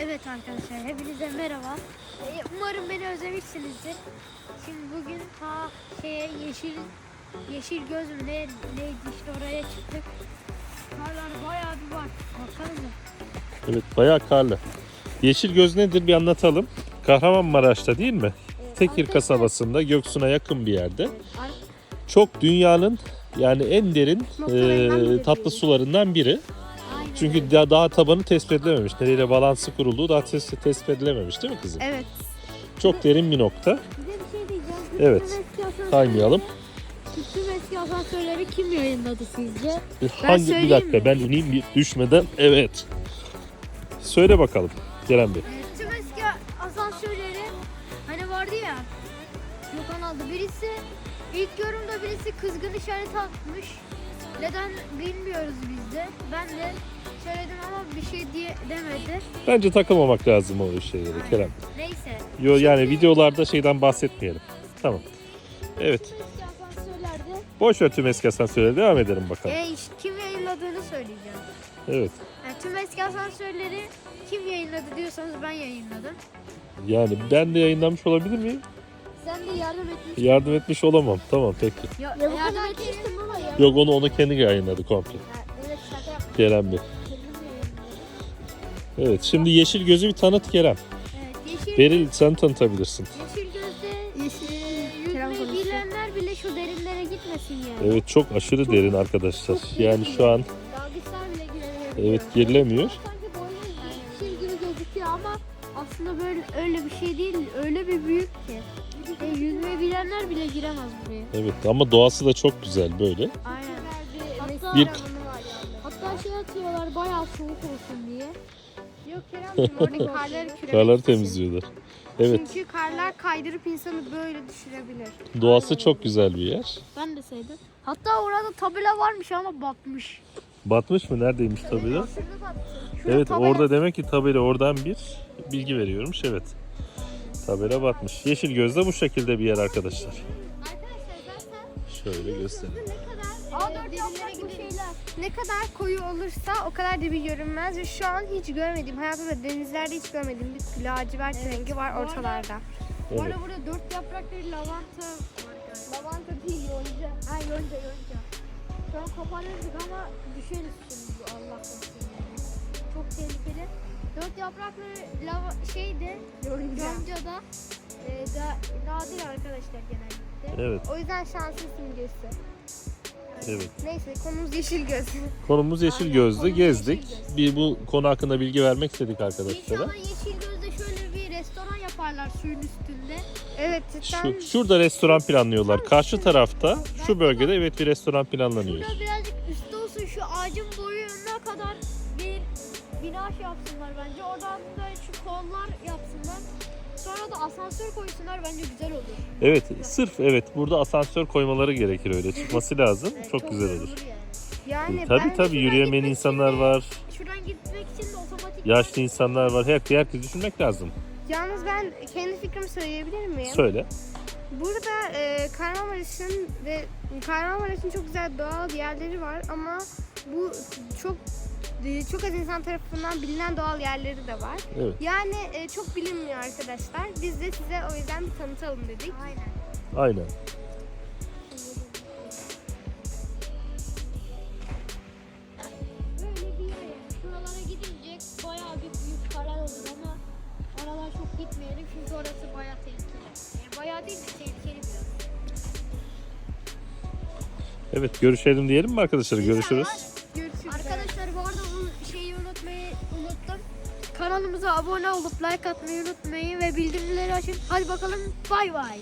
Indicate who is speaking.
Speaker 1: Evet arkadaşlar hepinize merhaba. Ee, Umarım beni özlemişsinizdir. Şimdi bugün ta şeye yeşil yeşil göz mü ne, neydi işte oraya çıktık. Karlar bayağı bir var. Baksanıza.
Speaker 2: Evet bayağı karlı. Yeşil göz nedir bir anlatalım. Kahramanmaraş'ta değil mi? Tekir
Speaker 1: arkadaşlar-
Speaker 2: kasabasında Göksu'na yakın bir yerde.
Speaker 1: Ar-
Speaker 2: Çok dünyanın yani en derin e, tatlı sularından biri. Çünkü daha, daha tabanı tespit edilememiş. Nereyle balansı kurulduğu daha tes- tespit edilememiş değil mi kızım?
Speaker 1: Evet.
Speaker 2: Çok derin bir nokta.
Speaker 1: Bir de bir şey diyeceğim.
Speaker 2: Evet.
Speaker 1: Bütün eski asansörleri-
Speaker 2: Kaymayalım.
Speaker 1: Bütün eski asansörleri kim yayınladı sizce?
Speaker 2: Hangi bir
Speaker 1: söyleyeyim
Speaker 2: dakika
Speaker 1: mi?
Speaker 2: ben ineyim bir düşmeden. Evet. Söyle bakalım Kerem Bey.
Speaker 1: Ee, tüm eski asansörleri hani vardı ya Gökhan aldı. Birisi ilk yorumda birisi kızgın işareti atmış. Neden bilmiyoruz biz de. Ben de söyledim ama bir şey diye demedi.
Speaker 2: Bence takılmamak lazım o şeylere Kerem.
Speaker 1: Neyse.
Speaker 2: Yo yani videolarda şeyden bahsetmeyelim. Tamam. Evet.
Speaker 1: Asansörlerde
Speaker 2: Boş ver tüm eski asansöre devam edelim bakalım.
Speaker 1: e, işte kim yayınladığını söyleyeceğim.
Speaker 2: Evet.
Speaker 1: Yani tüm eski asansörleri kim yayınladı diyorsanız ben yayınladım.
Speaker 2: Yani ben de yayınlamış olabilir miyim?
Speaker 1: Sen de yardım etmişsin.
Speaker 2: Yardım etmiş olamam. Tamam peki.
Speaker 1: Ya, yardım etmiştim ama ya.
Speaker 2: Yok onu onu kendi yayınladı komple.
Speaker 1: Evet şaka yaptım.
Speaker 2: Kerem Bey. Evet şimdi yeşil gözü bir tanıt Kerem.
Speaker 1: Evet, yeşil
Speaker 2: Beril sen tanıtabilirsin.
Speaker 1: Yeşil gözde
Speaker 3: Yeşil Kerem
Speaker 1: yüzmeyi
Speaker 3: konuşuyor.
Speaker 1: bilenler bile şu derinlere gitmesin yani.
Speaker 2: Evet çok aşırı
Speaker 1: Çok-
Speaker 2: derin arkadaşlar.
Speaker 1: çok
Speaker 2: Yani
Speaker 1: derin.
Speaker 2: şu an
Speaker 1: Dalgıçlar bile giremiyor.
Speaker 2: evet girilemiyor.
Speaker 1: Aslında böyle öyle bir şey değil. Öyle bir büyük ki. E, yüzmeyi bilenler bile giremez buraya.
Speaker 2: Evet ama doğası da çok güzel böyle.
Speaker 1: Aynen. Hatta,
Speaker 2: Bir-
Speaker 1: hatta şey atıyorlar bayağı soğuk olsun diye.
Speaker 3: Yok Kerem'cim orada karları küremek
Speaker 2: Karları
Speaker 3: için.
Speaker 2: temizliyorlar. Evet
Speaker 3: Çünkü karlar kaydırıp insanı böyle düşürebilir.
Speaker 2: doğası çok güzel bir yer.
Speaker 1: Ben de sevdim. Hatta orada tabela varmış ama batmış.
Speaker 2: Batmış mı? Neredeymiş tabela?
Speaker 1: Şurada
Speaker 2: Evet
Speaker 1: tabela-
Speaker 2: orada demek ki tabela oradan bir bilgi veriyormuş. Evet. Tabela batmış. Yeşil gözde bu şekilde bir yer arkadaşlar.
Speaker 1: Arkadaşlar zaten
Speaker 2: Şöyle göstereyim.
Speaker 1: A4 yaprak bu şeyler.
Speaker 3: Ne kadar koyu olursa o kadar dibi görünmez ve şu an hiç görmediğim, hayatımda denizlerde hiç görmediğim bir lacivert rengi var ortalarda.
Speaker 1: Bu
Speaker 2: Evet.
Speaker 1: arada burada dört yaprakları lavanta Lavanta değil yonca. Ha yonca yonca. Şu an koparırdık ama düşeriz şimdi bu Allah korusun. Dört yapraklı lava şeyde
Speaker 3: Yonca.
Speaker 1: yonca da e, da, nadir arkadaşlar genellikle.
Speaker 2: Evet.
Speaker 3: O yüzden şanslı simgesi.
Speaker 2: Evet.
Speaker 3: Neyse konumuz yeşil göz.
Speaker 2: Konumuz yeşil
Speaker 1: Aynen,
Speaker 2: gözde
Speaker 1: konumuz
Speaker 2: gezdik.
Speaker 1: yeşil göz.
Speaker 2: Bir bu konu hakkında bilgi vermek istedik arkadaşlara.
Speaker 1: İnşallah yeşil gözde şöyle bir restoran yaparlar suyun üstünde.
Speaker 3: Evet cidden
Speaker 2: Şu, şurada restoran planlıyorlar. Karşı tarafta şu bölgede evet bir restoran planlanıyor.
Speaker 1: Şurada birazcık üstte olsun şu ağacın bina şey yapsınlar bence. Oradan da şu kollar yapsınlar. Sonra da asansör koysunlar bence güzel olur.
Speaker 2: Evet sırf evet burada asansör koymaları gerekir öyle çıkması lazım.
Speaker 1: Evet,
Speaker 2: Çok güzel olur.
Speaker 3: yani
Speaker 2: Tabii
Speaker 3: bence
Speaker 2: tabii
Speaker 1: şuradan
Speaker 2: yürüyemeyen
Speaker 1: gitmek
Speaker 2: insanlar
Speaker 1: için de-
Speaker 2: var.
Speaker 1: Şuradan gitmek için de otomatik
Speaker 2: Yaşlı insanlar var. Her, herkes düşünmek lazım.
Speaker 3: Yalnız ben kendi fikrimi söyleyebilir miyim?
Speaker 2: Söyle.
Speaker 3: Burada e, Kahramanmaraş'ın ve Kahramanmaraş'ın çok güzel doğal yerleri var ama bu çok çok az insan tarafından bilinen doğal yerleri de var.
Speaker 2: Evet.
Speaker 3: Yani e, çok bilinmiyor arkadaşlar. Biz de size o yüzden bir tanıtalım dedik.
Speaker 1: Aynen.
Speaker 2: Aynen.
Speaker 1: Böyle bir yer yani. Şuralara gidince bayağı bir büyük karar olur ama oralar çok gitmeyelim çünkü orası bayağı tehlikeli. Yani bayağı değil de tehlikeli biraz.
Speaker 2: Evet görüşelim diyelim mi arkadaşlar? Görüşürüz.
Speaker 3: Görüşürüz.
Speaker 1: Unutmayı unuttum. Kanalımıza abone olup like atmayı unutmayın ve bildirimleri açın. Hadi bakalım bay bay.